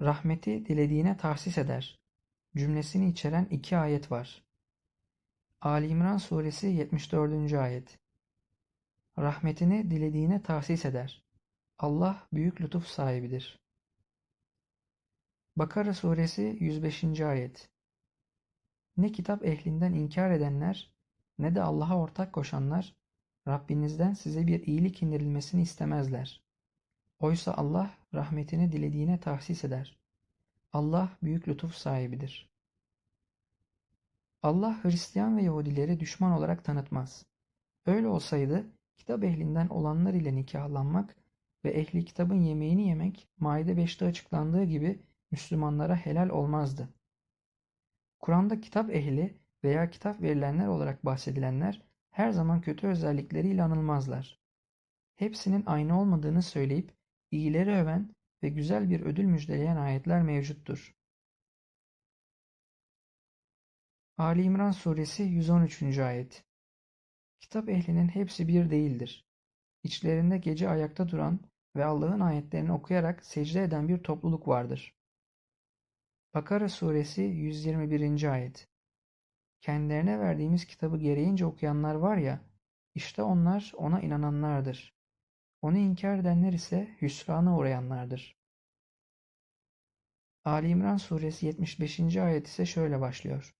Rahmeti dilediğine tahsis eder cümlesini içeren iki ayet var. Ali İmran suresi 74. ayet. Rahmetini dilediğine tahsis eder. Allah büyük lütuf sahibidir. Bakara suresi 105. ayet. Ne kitap ehlinden inkar edenler ne de Allah'a ortak koşanlar Rabbinizden size bir iyilik indirilmesini istemezler. Oysa Allah rahmetini dilediğine tahsis eder. Allah büyük lütuf sahibidir. Allah Hristiyan ve Yahudileri düşman olarak tanıtmaz. Öyle olsaydı kitap ehlinden olanlar ile nikahlanmak ve ehli kitabın yemeğini yemek Maide 5'te açıklandığı gibi Müslümanlara helal olmazdı. Kur'an'da kitap ehli veya kitap verilenler olarak bahsedilenler her zaman kötü özellikleriyle anılmazlar. Hepsinin aynı olmadığını söyleyip iyileri öven ve güzel bir ödül müjdeleyen ayetler mevcuttur. Ali İmran suresi 113. ayet Kitap ehlinin hepsi bir değildir. İçlerinde gece ayakta duran ve Allah'ın ayetlerini okuyarak secde eden bir topluluk vardır. Bakara suresi 121. ayet Kendilerine verdiğimiz kitabı gereğince okuyanlar var ya, işte onlar ona inananlardır. Onu inkar edenler ise hüsrana uğrayanlardır. Ali İmran suresi 75. ayet ise şöyle başlıyor.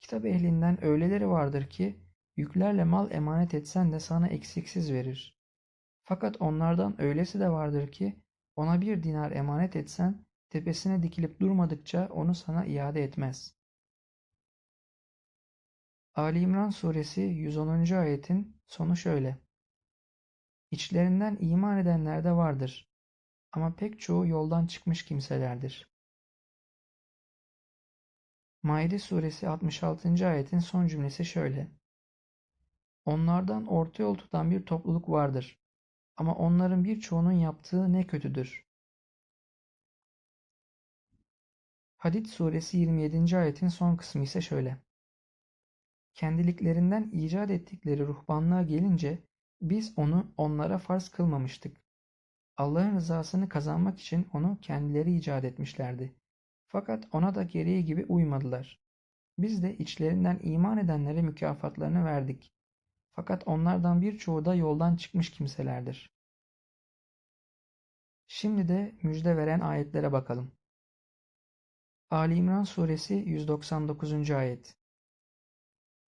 Kitap ehlinden öyleleri vardır ki yüklerle mal emanet etsen de sana eksiksiz verir. Fakat onlardan öylesi de vardır ki ona bir dinar emanet etsen tepesine dikilip durmadıkça onu sana iade etmez. Ali İmran suresi 110. ayetin sonu şöyle. İçlerinden iman edenler de vardır. Ama pek çoğu yoldan çıkmış kimselerdir. Maide suresi 66. ayetin son cümlesi şöyle. Onlardan orta yol tutan bir topluluk vardır. Ama onların birçoğunun yaptığı ne kötüdür. Hadid suresi 27. ayetin son kısmı ise şöyle. Kendiliklerinden icat ettikleri ruhbanlığa gelince biz onu onlara farz kılmamıştık. Allah'ın rızasını kazanmak için onu kendileri icat etmişlerdi. Fakat ona da gereği gibi uymadılar. Biz de içlerinden iman edenlere mükafatlarını verdik. Fakat onlardan birçoğu da yoldan çıkmış kimselerdir. Şimdi de müjde veren ayetlere bakalım. Ali İmran suresi 199. ayet.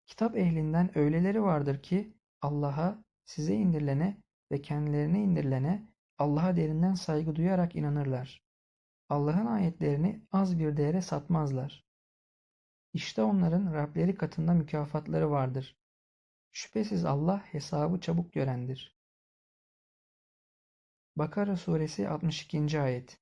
Kitap ehlinden öyleleri vardır ki Allah'a, size indirilene ve kendilerine indirilene Allah'a derinden saygı duyarak inanırlar. Allah'ın ayetlerini az bir değere satmazlar. İşte onların Rableri katında mükafatları vardır. Şüphesiz Allah hesabı çabuk görendir. Bakara suresi 62. ayet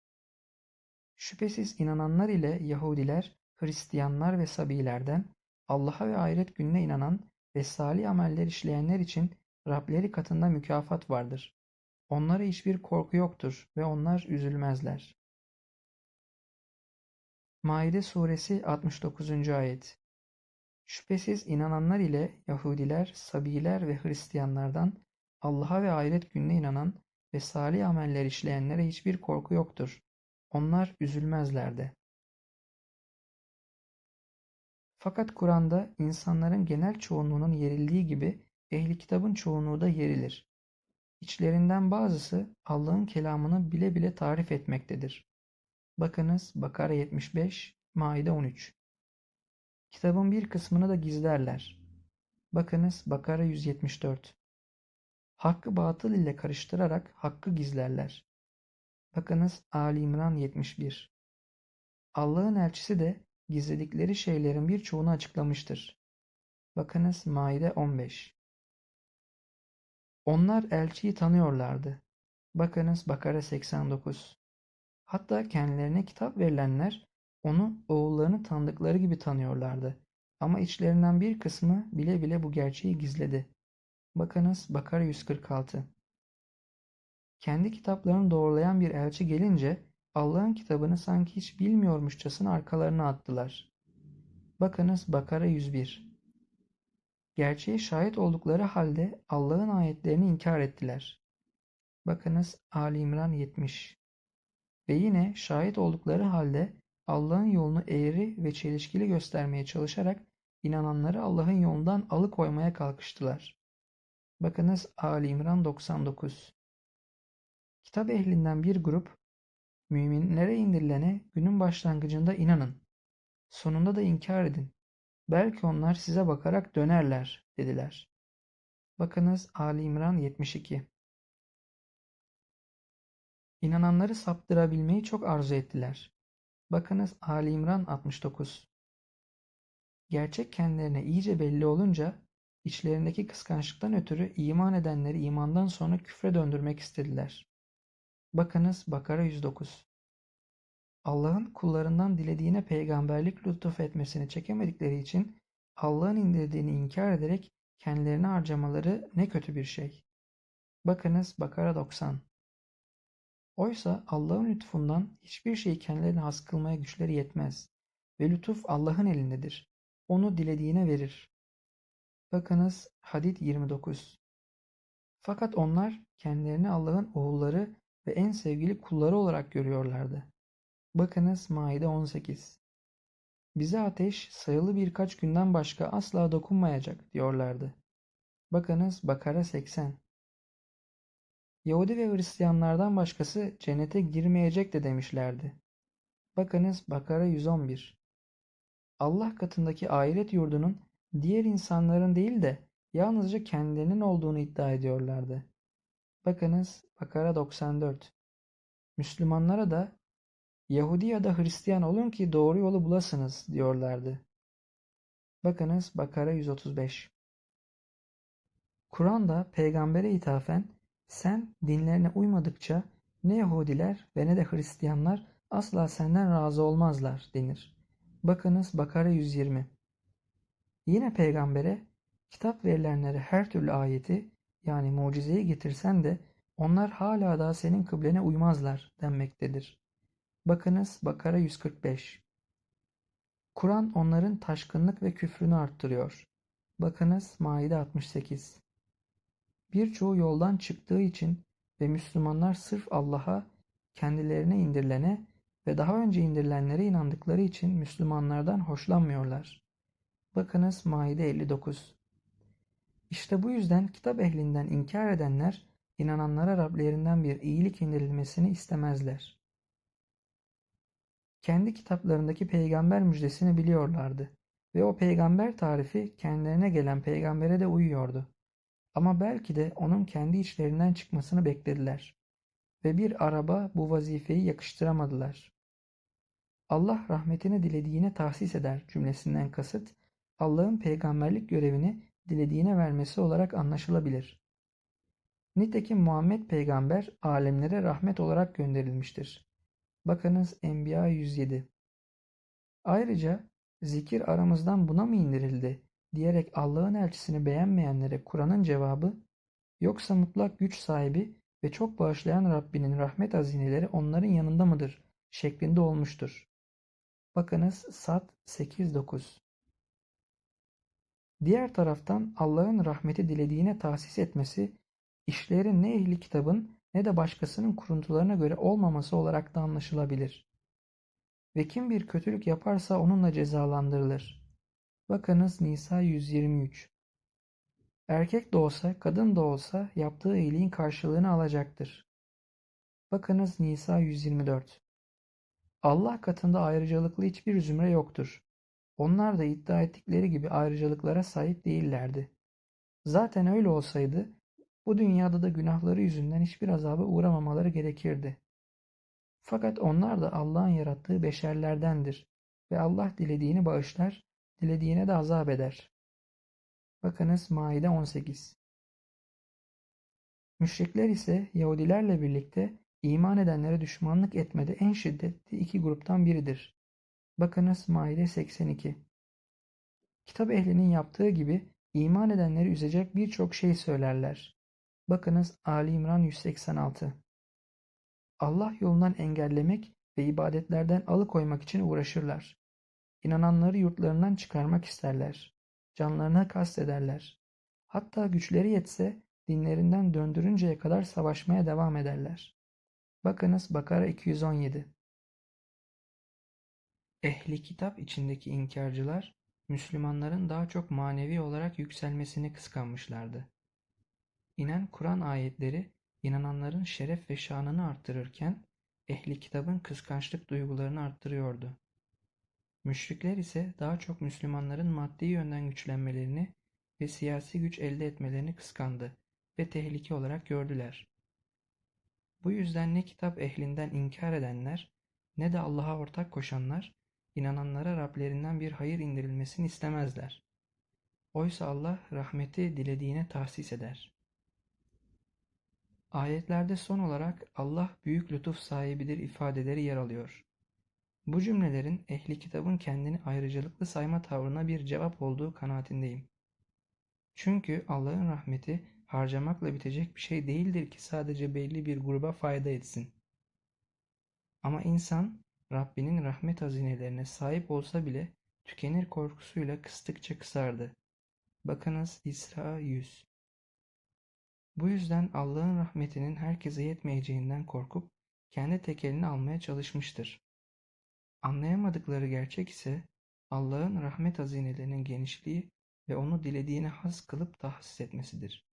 Şüphesiz inananlar ile Yahudiler, Hristiyanlar ve Sabilerden Allah'a ve ahiret gününe inanan ve salih ameller işleyenler için Rableri katında mükafat vardır. Onlara hiçbir korku yoktur ve onlar üzülmezler. Maide suresi 69. ayet Şüphesiz inananlar ile Yahudiler, Sabiler ve Hristiyanlardan Allah'a ve ahiret gününe inanan ve salih ameller işleyenlere hiçbir korku yoktur. Onlar üzülmezler de. Fakat Kur'an'da insanların genel çoğunluğunun yerildiği gibi ehli kitabın çoğunluğu da yerilir. İçlerinden bazısı Allah'ın kelamını bile bile tarif etmektedir. Bakınız Bakara 75, Maide 13. Kitabın bir kısmını da gizlerler. Bakınız Bakara 174. Hakkı batıl ile karıştırarak hakkı gizlerler. Bakınız Ali İmran 71. Allah'ın elçisi de gizledikleri şeylerin birçoğunu açıklamıştır. Bakınız Maide 15. Onlar elçiyi tanıyorlardı. Bakınız Bakara 89. Hatta kendilerine kitap verilenler onu oğullarını tanıdıkları gibi tanıyorlardı. Ama içlerinden bir kısmı bile bile bu gerçeği gizledi. Bakınız Bakara 146. Kendi kitaplarını doğrulayan bir elçi gelince Allah'ın kitabını sanki hiç bilmiyormuşçasına arkalarına attılar. Bakınız Bakara 101. Gerçeğe şahit oldukları halde Allah'ın ayetlerini inkar ettiler. Bakınız Ali İmran 70. Ve yine şahit oldukları halde Allah'ın yolunu eğri ve çelişkili göstermeye çalışarak inananları Allah'ın yolundan alıkoymaya kalkıştılar. Bakınız Ali İmran 99. Kitap ehlinden bir grup, müminlere indirilene günün başlangıcında inanın, sonunda da inkar edin. Belki onlar size bakarak dönerler, dediler. Bakınız Ali İmran 72. İnananları saptırabilmeyi çok arzu ettiler. Bakınız Ali İmran 69. Gerçek kendilerine iyice belli olunca içlerindeki kıskançlıktan ötürü iman edenleri imandan sonra küfre döndürmek istediler. Bakınız Bakara 109. Allah'ın kullarından dilediğine peygamberlik lütuf etmesini çekemedikleri için Allah'ın indirdiğini inkar ederek kendilerine harcamaları ne kötü bir şey. Bakınız Bakara 90. Oysa Allah'ın lütfundan hiçbir şeyi kendilerine has kılmaya güçleri yetmez ve lütuf Allah'ın elindedir. Onu dilediğine verir. Bakınız Hadid 29. Fakat onlar kendilerini Allah'ın oğulları ve en sevgili kulları olarak görüyorlardı. Bakınız Maide 18. Bize ateş sayılı birkaç günden başka asla dokunmayacak diyorlardı. Bakınız Bakara 80. Yahudi ve Hristiyanlardan başkası cennete girmeyecek de demişlerdi. Bakınız Bakara 111. Allah katındaki ahiret yurdunun diğer insanların değil de yalnızca kendilerinin olduğunu iddia ediyorlardı. Bakınız Bakara 94. Müslümanlara da Yahudi ya da Hristiyan olun ki doğru yolu bulasınız diyorlardı. Bakınız Bakara 135. Kur'an'da peygambere ithafen sen dinlerine uymadıkça ne Yahudiler ve ne de Hristiyanlar asla senden razı olmazlar denir. Bakınız Bakara 120. Yine peygambere kitap verilenlere her türlü ayeti yani mucizeyi getirsen de onlar hala da senin kıblene uymazlar denmektedir. Bakınız Bakara 145. Kur'an onların taşkınlık ve küfrünü arttırıyor. Bakınız Maide 68. Birçoğu yoldan çıktığı için ve Müslümanlar sırf Allah'a kendilerine indirilene ve daha önce indirilenlere inandıkları için Müslümanlardan hoşlanmıyorlar. Bakınız Maide 59. İşte bu yüzden kitap ehlinden inkar edenler inananlara Rablerinden bir iyilik indirilmesini istemezler. Kendi kitaplarındaki peygamber müjdesini biliyorlardı ve o peygamber tarifi kendilerine gelen peygambere de uyuyordu. Ama belki de onun kendi içlerinden çıkmasını beklediler ve bir araba bu vazifeyi yakıştıramadılar. Allah rahmetini dilediğine tahsis eder cümlesinden kasıt, Allah'ın peygamberlik görevini dilediğine vermesi olarak anlaşılabilir. Nitekim Muhammed peygamber alemlere rahmet olarak gönderilmiştir. Bakınız Enbiya 107. Ayrıca zikir aramızdan buna mı indirildi diyerek Allah'ın elçisini beğenmeyenlere Kur'an'ın cevabı yoksa mutlak güç sahibi ve çok bağışlayan Rabbinin rahmet hazineleri onların yanında mıdır şeklinde olmuştur. Bakınız Sad 8-9 Diğer taraftan Allah'ın rahmeti dilediğine tahsis etmesi, işlerin ne ehli kitabın ne de başkasının kuruntularına göre olmaması olarak da anlaşılabilir. Ve kim bir kötülük yaparsa onunla cezalandırılır. Bakınız Nisa 123 Erkek de olsa, kadın da olsa yaptığı iyiliğin karşılığını alacaktır. Bakınız Nisa 124 Allah katında ayrıcalıklı hiçbir zümre yoktur. Onlar da iddia ettikleri gibi ayrıcalıklara sahip değillerdi. Zaten öyle olsaydı, bu dünyada da günahları yüzünden hiçbir azaba uğramamaları gerekirdi. Fakat onlar da Allah'ın yarattığı beşerlerdendir ve Allah dilediğini bağışlar, dilediğine de azap eder. Bakınız Maide 18. Müşrikler ise Yahudilerle birlikte iman edenlere düşmanlık etmede en şiddetli iki gruptan biridir. Bakınız Maide 82. Kitap ehlinin yaptığı gibi iman edenleri üzecek birçok şey söylerler. Bakınız Ali İmran 186. Allah yolundan engellemek ve ibadetlerden alıkoymak için uğraşırlar. İnananları yurtlarından çıkarmak isterler. Canlarına kastederler. Hatta güçleri yetse dinlerinden döndürünceye kadar savaşmaya devam ederler. Bakınız Bakara 217. Ehli kitap içindeki inkarcılar, Müslümanların daha çok manevi olarak yükselmesini kıskanmışlardı. İnen Kur'an ayetleri inananların şeref ve şanını arttırırken, ehli kitabın kıskançlık duygularını arttırıyordu. Müşrikler ise daha çok Müslümanların maddi yönden güçlenmelerini ve siyasi güç elde etmelerini kıskandı ve tehlike olarak gördüler. Bu yüzden ne kitap ehlinden inkar edenler ne de Allah'a ortak koşanlar inananlara Rablerinden bir hayır indirilmesini istemezler. Oysa Allah rahmeti dilediğine tahsis eder. Ayetlerde son olarak Allah büyük lütuf sahibidir ifadeleri yer alıyor. Bu cümlelerin ehli kitabın kendini ayrıcalıklı sayma tavrına bir cevap olduğu kanaatindeyim. Çünkü Allah'ın rahmeti harcamakla bitecek bir şey değildir ki sadece belli bir gruba fayda etsin. Ama insan Rabbinin rahmet hazinelerine sahip olsa bile tükenir korkusuyla kıstıkça kısardı. Bakınız İsra 100. Bu yüzden Allah'ın rahmetinin herkese yetmeyeceğinden korkup kendi tekelini almaya çalışmıştır. Anlayamadıkları gerçek ise Allah'ın rahmet hazinelerinin genişliği ve onu dilediğine has kılıp tahsis etmesidir.